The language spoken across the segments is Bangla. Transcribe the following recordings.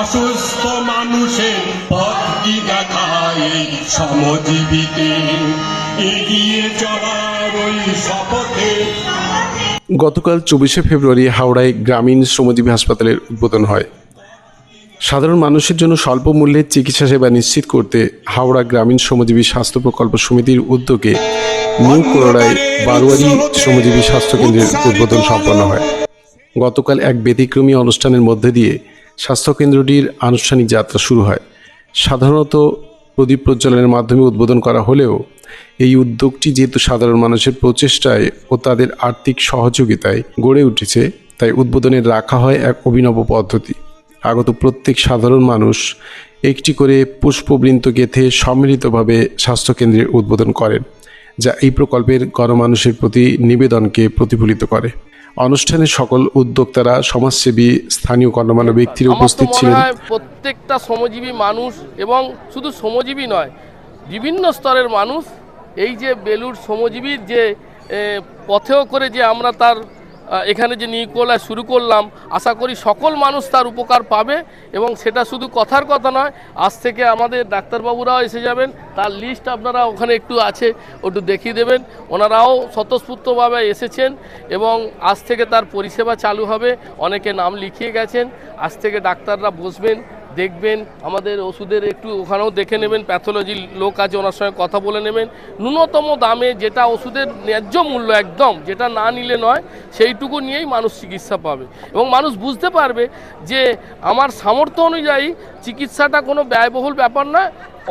অসুস্থ মানুষের পথটি দেখায় সমজীবিতে এগিয়ে চলার ওই শপথে। গতকাল চব্বিশে ফেব্রুয়ারি হাওড়ায় গ্রামীণ শ্রমজীবী হাসপাতালের উদ্বোধন হয়। সাধারণ মানুষের জন্য স্বল্প মূল্যে চিকিৎসা সেবা নিশ্চিত করতে হাওড়া গ্রামীণ শ্রমজীবী স্বাস্থ্য প্রকল্প সমিতির উদ্যোগে নিউ কোরোড়ায় বারোয়ারি শ্রমজীবী স্বাস্থ্য কেন্দ্রের উদ্বোধন সম্পন্ন হয়। গতকাল এক ব্যতিক্রমী অনুষ্ঠানের মধ্যে দিয়ে স্বাস্থ্যকেন্দ্রটির আনুষ্ঠানিক যাত্রা শুরু হয়। সাধারণত প্রদীপ প্রজ্বলনের মাধ্যমে উদ্বোধন করা হলেও এই উদ্যোগটি যেহেতু সাধারণ মানুষের প্রচেষ্টায় ও তাদের আর্থিক সহযোগিতায় গড়ে উঠেছে, তাই উদ্বোধনে রাখা হয় এক অভিনব পদ্ধতি। আগত প্রত্যেক সাধারণ মানুষ একটি করে পুষ্পবৃন্ত গেথে সম্মিলিতভাবে স্বাস্থ্যকেন্দ্রের উদ্বোধন করেন, যা এই প্রকল্পের গণমানুষের প্রতি নিবেদনকে প্রতিফলিত করে। অনুষ্ঠানে সকল উদ্যোক্তারা সমাজসেবী স্থানীয় গণ্যমান্য ব্যক্তির উপস্থিত ছিলেন। প্রত্যেকটা শ্রমজীবী মানুষ এবং শুধু শ্রমজীবী নয় বিভিন্ন স্তরের মানুষ এই যে বেলুর শ্রমজীবীর যে পথেও করে যে আমরা তার এখানে যে নিকোলা শুরু করলাম, আশা করি সকল মানুষ তার উপকার পাবে এবং সেটা শুধু কথার কথা নয়, আজ থেকে আমাদের ডাক্তারবাবুরাও এসে যাবেন, তার লিস্ট আপনারা ওখানে একটু আছে, ওটু দেখিয়ে দেবেন, ওনারাও স্বতঃস্ফূর্তভাবে এসেছেন এবং আজ থেকে তার পরিষেবা চালু হবে, অনেকে নাম লিখিয়ে গেছেন, আজ থেকে ডাক্তাররা বসবেন দেখবেন আমাদের ওষুধের একটু ওখানেও দেখে নেবেন প্যাথোলজি লোক আছে ওনার সঙ্গে কথা বলে নেবেন। ন্যূনতম দামে যেটা ওষুধের ন্যায্য মূল্য একদম যেটা না নিলে নয় সেইটুকু নিয়েই মানুষ চিকিৎসা পাবে। এবং মানুষ বুঝতে পারবে যে আমার সামর্থ্য অনুযায়ী চিকিৎসাটা কোনো ব্যয়বহুল ব্যাপার না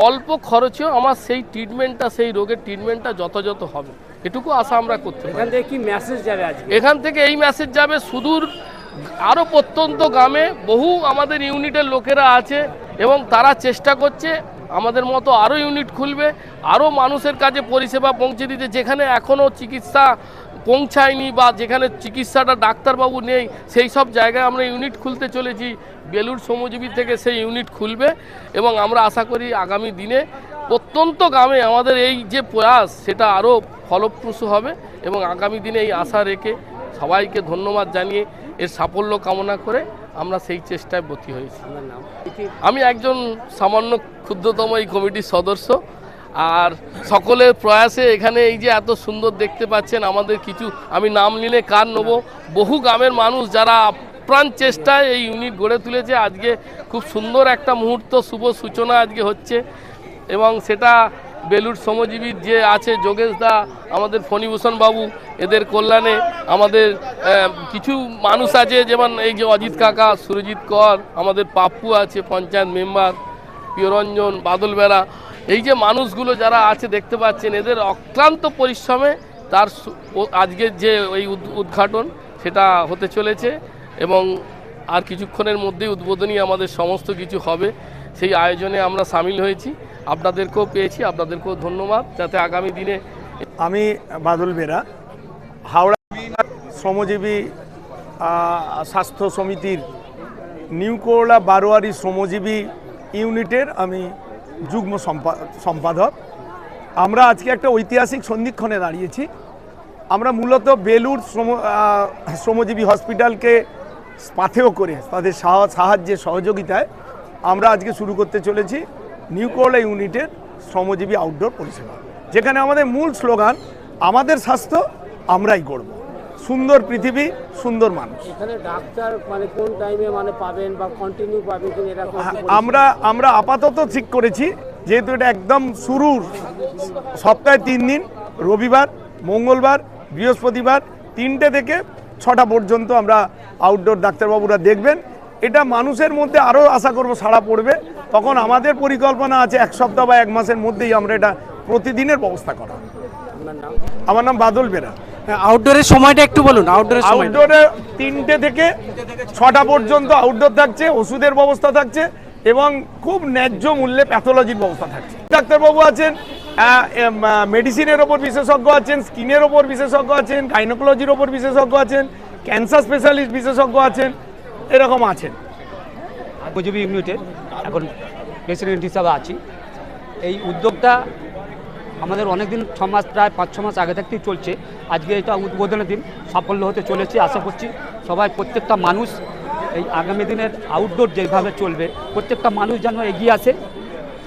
অল্প খরচেও আমার সেই ট্রিটমেন্টটা সেই রোগের ট্রিটমেন্টটা যথাযথ হবে। এটুকু আশা আমরা করতে পারি। এখান থেকে কি মেসেজ যাবে এখান থেকে এই মেসেজ যাবে সুদূর আরও প্রত্যন্ত গ্রামে বহু আমাদের ইউনিটের লোকেরা আছে এবং তারা চেষ্টা করছে আমাদের মতো আরও ইউনিট খুলবে আরও মানুষের কাছে পরিষেবা পৌঁছে দিতে। যেখানে এখনও চিকিৎসা পৌঁছায়নি বা যেখানে চিকিৎসাটা ডাক্তারবাবু নেই, সেই সব জায়গায় আমরা ইউনিট খুলতে চলেছি। বেলুর শ্রমজীবী থেকে সেই ইউনিট খুলবে এবং আমরা আশা করি আগামী দিনে প্রত্যন্ত গ্রামে আমাদের এই যে প্রয়াস, সেটা আরও ফলপ্রসূ হবে এবং আগামী দিনে এই আশা রেখে সবাইকে ধন্যবাদ জানিয়ে এর সাফল্য কামনা করে আমরা সেই চেষ্টায় ব্রতী হয়েছি। আমি একজন সামান্য ক্ষুদ্রতম এই কমিটির সদস্য আর সকলের প্রয়াসে এখানে এই যে এত সুন্দর দেখতে পাচ্ছেন আমাদের কিছু আমি নাম নিলে কার নেব? বহু গ্রামের মানুষ যারা আপ্রাণ চেষ্টায় এই ইউনিট গড়ে তুলেছে আজকে খুব সুন্দর একটা মুহূর্ত শুভ সূচনা আজকে হচ্ছে এবং সেটা বেলুর শ্রমজীবীর যে আছে যোগেশ দা, আমাদের ফণিভূষণ বাবু, এদের কল্যাণে আমাদের কিছু মানুষ আছে, যেমন এই যে অজিত কাকা, সুরজিৎ কর, আমাদের পাপ্পু আছে, পঞ্চায়েত মেম্বার, প্রিয়রঞ্জন, বাদল বেড়া এই যে মানুষগুলো যারা আছে, দেখতে পাচ্ছেন, এদের অক্লান্ত পরিশ্রমে তার আজকের যে এই উদ্ঘাটন, সেটা হতে চলেছে এবং আর কিছুক্ষণের মধ্যেই উদ্বোধনী আমাদের সমস্ত কিছু হবে। সেই আয়োজনে আমরা সামিল হয়েছি। আপনাদেরকেও পেয়েছি, আপনাদেরকেও ধন্যবাদ। যাতে আগামী দিনে আমি বাদল বেরা, হাওড়া শ্রমজীবী স্বাস্থ্য সমিতির নিউ করলা বারোয়ারি শ্রমজীবী ইউনিটের আমি যুগ্ম সম্পা- সম্পাদক। আমরা আজকে একটা ঐতিহাসিক সন্ধিক্ষণে দাঁড়িয়েছি। আমরা মূলত বেলুর শ্রম শ্রমজীবী হসপিটালকে পাথেয় করে, তাদের সাহা- সাহায্যে, সহযোগিতায় আমরা আজকে শুরু করতে চলেছি নিউ করলা ইউনিটের শ্রমজীবী আউটডোর পরিষেবা যেখানে আমাদের মূল স্লোগান আমাদের স্বাস্থ্য আমরাই করব সুন্দর পৃথিবী সুন্দর মানুষ। এখানে ডাক্তার মানে কোন টাইমে মানে পাবেন বা কন্টিনিউ পাবেন এরকম আমরা আমরা আপাতত ঠিক করেছি যেহেতু এটা একদম শুরুর সপ্তাহে তিন দিন রবিবার মঙ্গলবার বৃহস্পতিবার তিনটে থেকে ছটা পর্যন্ত আমরা আউটডোর ডাক্তারবাবুরা দেখবেন। এটা মানুষের মধ্যে আরও আশা করব সাড়া পড়বে। তখন আমাদের পরিকল্পনা আছে এক সপ্তাহ বা এক মাসের মধ্যেই আমরা এটা প্রতিদিনের ব্যবস্থা করা। আমার নাম বাদল বেরা। আউটডোরের সময়টা একটু বলুন আউটডোরের আউটডোরে তিনটে থেকে ছটা পর্যন্ত আউটডোর থাকছে ওষুধের ব্যবস্থা থাকছে এবং খুব ন্যায্য মূল্যে প্যাথোলজির ব্যবস্থা থাকছে। ডাক্তারবাবু আছেন মেডিসিনের ওপর বিশেষজ্ঞ আছেন স্কিনের ওপর বিশেষজ্ঞ আছেন গাইনোকোলজির ওপর বিশেষজ্ঞ আছেন ক্যান্সার স্পেশালিস্ট বিশেষজ্ঞ আছেন। এরকম আছেন। উপজীবী ইউনিটের এখন প্রেসিডেন্ট হিসাবে আছি। এই উদ্যোগটা আমাদের অনেক দিন ছ মাস, প্রায় পাঁচ ছ মাস আগে থেকেই চলছে। আজকে এটা উদ্বোধনের দিন, সাফল্য হতে চলেছে, আশা করছি সবাই প্রত্যেকটা মানুষ এই আগামী দিনের আউটডোর যেভাবে চলবে, প্রত্যেকটা মানুষ যেন এগিয়ে আসে,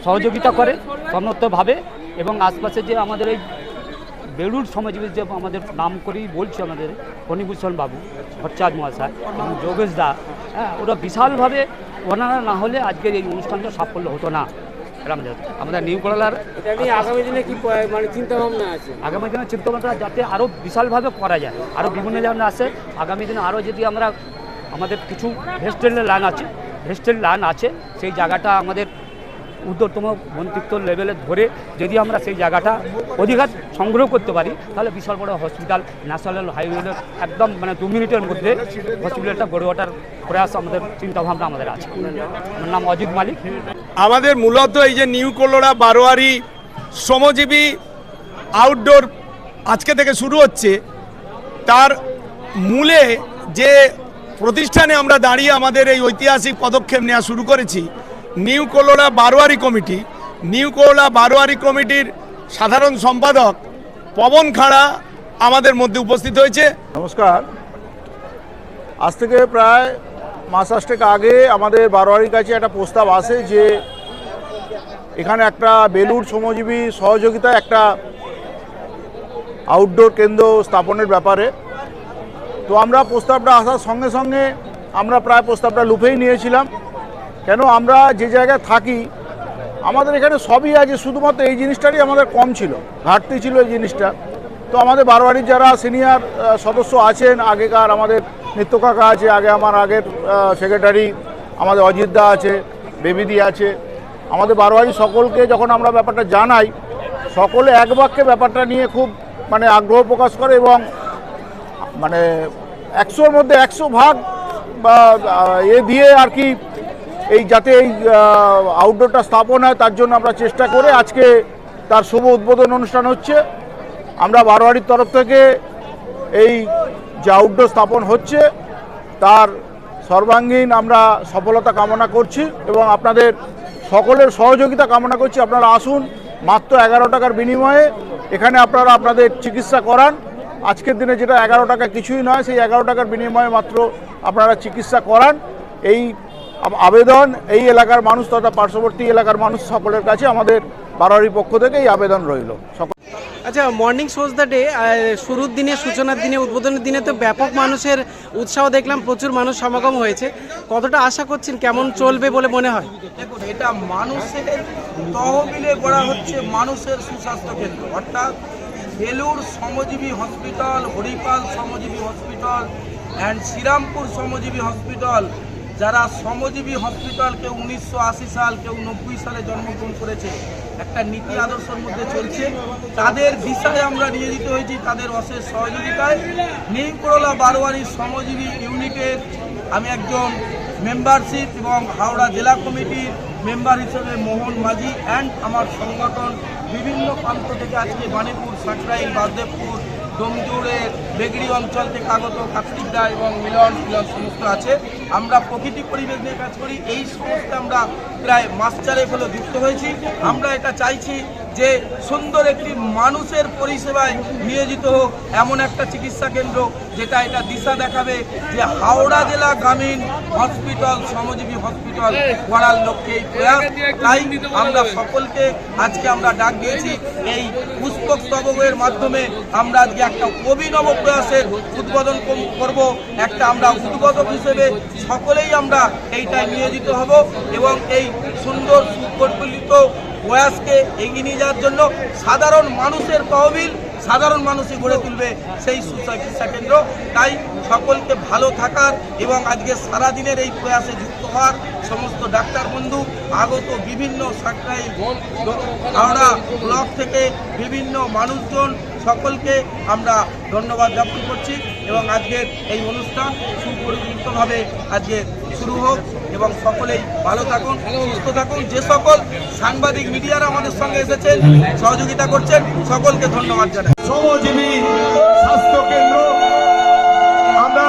সহযোগিতা করে, সমর্থভাবে এবং আশপাশে যে আমাদের এই বেলুর সমাজজীবী যে আমাদের নাম করেই বলছে আমাদের ফণিভূষণ বাবু ভট্টাচার্য মহাশয় এবং যোগেশ দা হ্যাঁ ওরা বিশালভাবে ওনারা না হলে আজকের এই অনুষ্ঠানটা সাফল্য হতো না। আমাদের আমাদের নিউ করলার নিয়ে আগামী দিনে কি মানে চিন্তা ভাবনা আছে? আগামী দিনে চিন্তাভাবনা যাতে আরও বিশালভাবে করা যায় আরও বিভিন্ন জায়গায় আসে আগামী দিনে আরও যদি আমরা আমাদের কিছু ভেস্টেলের লাইন আছে ভেস্টেল লাইন আছে সেই জায়গাটা আমাদের উদ্যোগতম মন্ত্রিত্ব লেভেলে ধরে যদি আমরা সেই জায়গাটা অধিকার সংগ্রহ করতে পারি, তাহলে বিশাল বড় হসপিটাল ন্যাশনাল হাইওয়ে একদম মানে দু মিনিটের মধ্যে হসপিটালটা গড়ে ওঠার প্রয়াস আমাদের, চিন্তাভাবনা আমাদের আছে। আমার নাম অজিত মালিক। আমাদের মূলত এই যে নিউ কলোরা বারোয়ারি শ্রমজীবী আউটডোর আজকে থেকে শুরু হচ্ছে, তার মূলে যে প্রতিষ্ঠানে আমরা দাঁড়িয়ে আমাদের এই ঐতিহাসিক পদক্ষেপ নেওয়া শুরু করেছি নিউ কলোরা বারোয়ারি কমিটি, নিউ কলোরা বারোয়ারি কমিটির সাধারণ সম্পাদক পবন খাড়া আমাদের মধ্যে উপস্থিত হয়েছে। নমস্কার। আজ থেকে প্রায় মাস আষ্টেক আগে আমাদের বারোয়ারির কাছে একটা প্রস্তাব আসে যে এখানে একটা বেলুর শ্রমজীবী সহযোগিতা একটা আউটডোর কেন্দ্র স্থাপনের ব্যাপারে। তো আমরা প্রস্তাবটা আসার সঙ্গে সঙ্গে আমরা প্রায় প্রস্তাবটা লুফেই নিয়েছিলাম। কেন আমরা যে জায়গায় থাকি, আমাদের এখানে সবই আছে, শুধুমাত্র এই জিনিসটারই আমাদের কম ছিল, ঘাটতি ছিল এই জিনিসটা। তো আমাদের বারোয়ারির যারা সিনিয়র সদস্য আছেন, আগেকার আমাদের নিত্য কাকা আছে, আগে আমার আগের সেক্রেটারি, আমাদের অজিত দা আছে, বেবিদি আছে। আমাদের বারোয়ারি সকলকে যখন আমরা ব্যাপারটা জানাই, সকলে এক বাক্যে ব্যাপারটা নিয়ে খুব মানে আগ্রহ প্রকাশ করে এবং মানে একশোর মধ্যে একশো ভাগ বা এ দিয়ে আর কি এই যাতে এই আউটডোরটা স্থাপন হয়, তার জন্য আমরা চেষ্টা করে আজকে তার শুভ উদ্বোধন অনুষ্ঠান হচ্ছে। আমরা বারোয়ারির তরফ থেকে এই যে আউটডোর স্থাপন হচ্ছে, তার সর্বাঙ্গীন আমরা সফলতা কামনা করছি এবং আপনাদের সকলের সহযোগিতা কামনা করছি। আপনারা আসুন, মাত্র এগারো টাকার বিনিময়ে এখানে আপনারা আপনাদের চিকিৎসা করান। আজকের দিনে যেটা এগারো টাকা কিছুই নয়, সেই এগারো টাকার বিনিময়ে মাত্র আপনারা চিকিৎসা করান। এই আবেদন এই এলাকার মানুষ তথা পার্শ্ববর্তী এলাকার মানুষ সকলের কাছে আমাদের বারোয়ারির পক্ষ থেকে এই আবেদন রইল। সকল আচ্ছা মর্নিং শোজ দ্য ডে শুরুর দিনে সূচনার দিনে উদ্বোধনের দিনে তো ব্যাপক মানুষের উৎসাহ দেখলাম প্রচুর মানুষ সমাগম হয়েছে। কতটা আশা করছেন কেমন চলবে বলে মনে হয়? দেখুন এটা মানুষের তহবিলে গড়া হচ্ছে মানুষের সুস্বাস্থ্য কেন্দ্র। অর্থাৎ বেলুর শ্রমজীবী হসপিটাল হরিপাল শ্রমজীবী হসপিটাল অ্যান্ড শ্রীরামপুর শ্রমজীবী হসপিটাল যারা শ্রমজীবী হসপিটাল কেউ উনিশশো আশি সাল, কেউ নব্বই সালে জন্মগ্রহণ করেছে, একটা নীতি আদর্শের মধ্যে চলছে। তাদের দিশায় আমরা নিয়োজিত হয়েছি, তাদের অশেষ সহযোগিতায়। নিউ করলা বারোয়ারি শ্রমজীবী ইউনিটের আমি একজন মেম্বারশিপ এবং হাওড়া জেলা কমিটির মেম্বার হিসেবে মোহন মাঝি অ্যান্ড আমার সংগঠন বিভিন্ন প্রান্ত থেকে আজকে বাণীপুর সাঁকরাইল বাসদেবপুর ডোমজুড়ের বেগড়ি অঞ্চল থেকে আগত কার্তিকদা এবং মিলন মিলন সমস্ত আছে। আমরা প্রকৃতি পরিবেশ নিয়ে কাজ করি। এই সমস্ত আমরা প্রায় মাস চারেক হলো যুক্ত হয়েছি। আমরা এটা চাইছি যে সুন্দর একটি মানুষের পরিষেবায় নিয়োজিত হোক, এমন একটা চিকিৎসা কেন্দ্র যেটা এটা দিশা দেখাবে যে হাওড়া জেলা গ্রামীণ হসপিটাল, শ্রমজীবী হসপিটাল করার লক্ষ্যে এই প্রয়াস। তাই আমরা সকলকে আজকে আমরা ডাক দিয়েছি, এই পুষ্পক স্তবকের মাধ্যমে আমরা আজকে একটা অভিনব প্রয়াসের উদ্বোধন কর- করব। একটা আমরা উদ্বোধক হিসেবে সকলেই আমরা এইটায় নিয়োজিত হব এবং এই সুন্দর সুপরিকল্পিত প্রয়াসকে এগিয়ে নিয়ে যাওয়ার জন্য সাধারণ মানুষের তহবিল সাধারণ মানুষই গড়ে তুলবে সেই সুচিকিৎসা কেন্দ্র। তাই সকলকে ভালো থাকার এবং আজকে সারাদিনের এই প্রয়াসে যুক্ত হওয়ার সমস্ত ডাক্তার বন্ধু, আগত বিভিন্ন সাকরাই হাওড়া ব্লক থেকে বিভিন্ন মানুষজন সকলকে আমরা ধন্যবাদ জ্ঞাপন করছি। এবং আজকের এই অনুষ্ঠান সুপরিকল্পিতভাবে আজকে শুরু হোক এবং সকলেই ভালো থাকুন, সুস্থ থাকুন। যে সকল সাংবাদিক, মিডিয়ারা আমাদের সঙ্গে এসেছেন, সহযোগিতা করছেন, সকলকে ধন্যবাদ জানাই। শ্রমজীবী স্বাস্থ্য কেন্দ্র, আমরা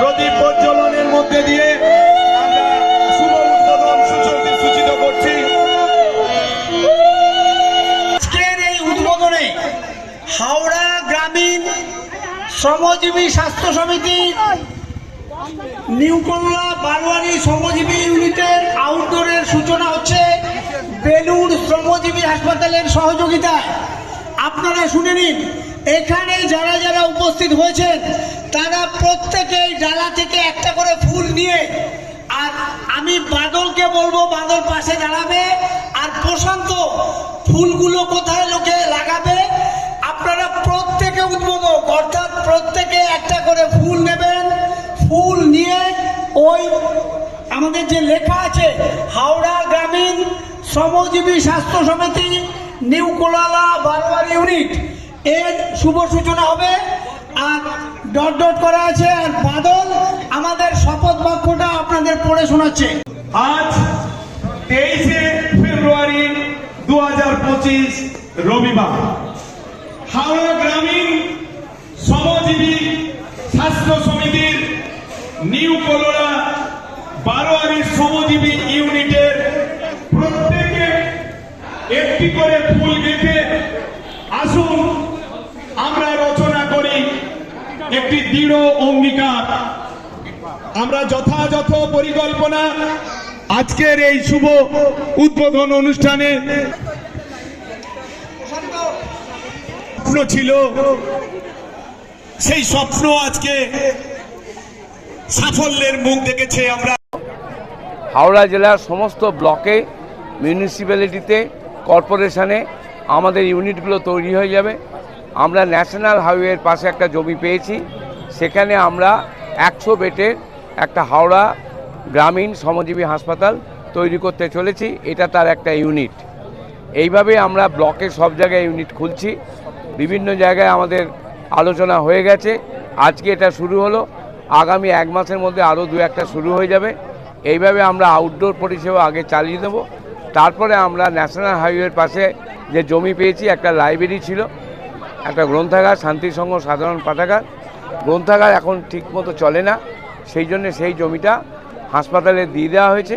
প্রদীপ প্রজ্বলনের মধ্যে দিয়ে শ্রমজীবী স্বাস্থ্য সমিতির নিউ কলরা বারোয়ারি শ্রমজীবী ইউনিটের আউটডোরের সূচনা হচ্ছে বেলুর শ্রমজীবী হাসপাতালের সহযোগিতায় আপনারা শুনে নিন, এখানে যারা যারা উপস্থিত হয়েছেন, তারা প্রত্যেকেই ডালা থেকে একটা করে ফুল নিয়ে, আর আমি বাদলকে বলব, বাদল পাশে দাঁড়াবে, আর প্রশান্ত, ফুলগুলো কোথায় লোকে লাগাবে উদ্বোধক, অর্থাৎ প্রত্যেকে একটা করে ফুল নেবেন, ফুল নিয়ে ওই আমাদের যে লেখা আছে, হাওড়া গ্রামীণ শ্রমজীবী স্বাস্থ্য সমিতি, নিউ কোলালা বারবার ইউনিট। এর শুভ সূচনা হবে। আর ডট ডট করা আছে, আর বাদল আমাদের শপথ বাক্যটা আপনাদের পড়ে শোনাচ্ছে। আজ তেইশে ফেব্রুয়ারি দু হাজার পঁচিশ রবিবার। হাওড়া গ্রামীণ শ্রমজীবী স্বাস্থ্য সমিতির নিউ কলোরা বারোয়ারি শ্রমজীবী ইউনিটের প্রত্যেকে একটি করে ফুল গেঁথে আসুন, আমরা রচনা করি একটি দৃঢ় অঙ্গীকার। আমরা যথাযথ পরিকল্পনা আজকের এই শুভ উদ্বোধন অনুষ্ঠানে স্বপ্ন ছিল। সেই স্বপ্ন আজকে সাফল্যের মুখ দেখেছে আমরা। হাওড়া জেলার সমস্ত ব্লকে মিউনিসিপ্যালিটিতে কর্পোরেশনে আমাদের ইউনিটগুলো তৈরি হয়ে যাবে। আমরা ন্যাশনাল হাইওয়ের পাশে একটা জমি পেয়েছি। সেখানে আমরা একশো বেডের একটা হাওড়া গ্রামীণ শ্রমজীবী হাসপাতাল তৈরি করতে চলেছি। এটা তার একটা ইউনিট এইভাবে আমরা ব্লকে সব জায়গায় ইউনিট খুলছি। বিভিন্ন জায়গায় আমাদের আলোচনা হয়ে গেছে। আজকে এটা শুরু হলো। আগামী এক মাসের মধ্যে আরও দু একটা শুরু হয়ে যাবে। এইভাবে আমরা আউটডোর পরিষেবা আগে চালিয়ে দেবো। তারপরে আমরা ন্যাশনাল হাইওয়ের পাশে যে জমি পেয়েছি, একটা লাইব্রেরি ছিল, একটা গ্রন্থাগার শান্তিসংঘ সাধারণ পাঠাগার। গ্রন্থাগার এখন ঠিকমতো চলে না। সেই জন্য সেই জমিটা হাসপাতালে দিয়ে দেওয়া হয়েছে।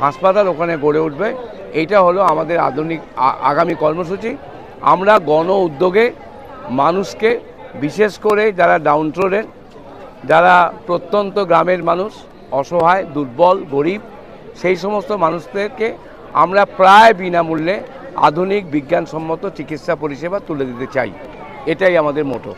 হাসপাতাল ওখানে গড়ে উঠবে। এইটা হলো আমাদের আধুনিক আগামী কর্মসূচি। আমরা গণ উদ্যোগে মানুষকে, বিশেষ করে যারা ডাউন যারা প্রত্যন্ত গ্রামের মানুষ, অসহায়, দুর্বল, গরিব, সেই সমস্ত মানুষদেরকে আমরা প্রায় বিনামূল্যে আধুনিক বিজ্ঞানসম্মত চিকিৎসা পরিষেবা তুলে দিতে চাই। এটাই আমাদের মোটো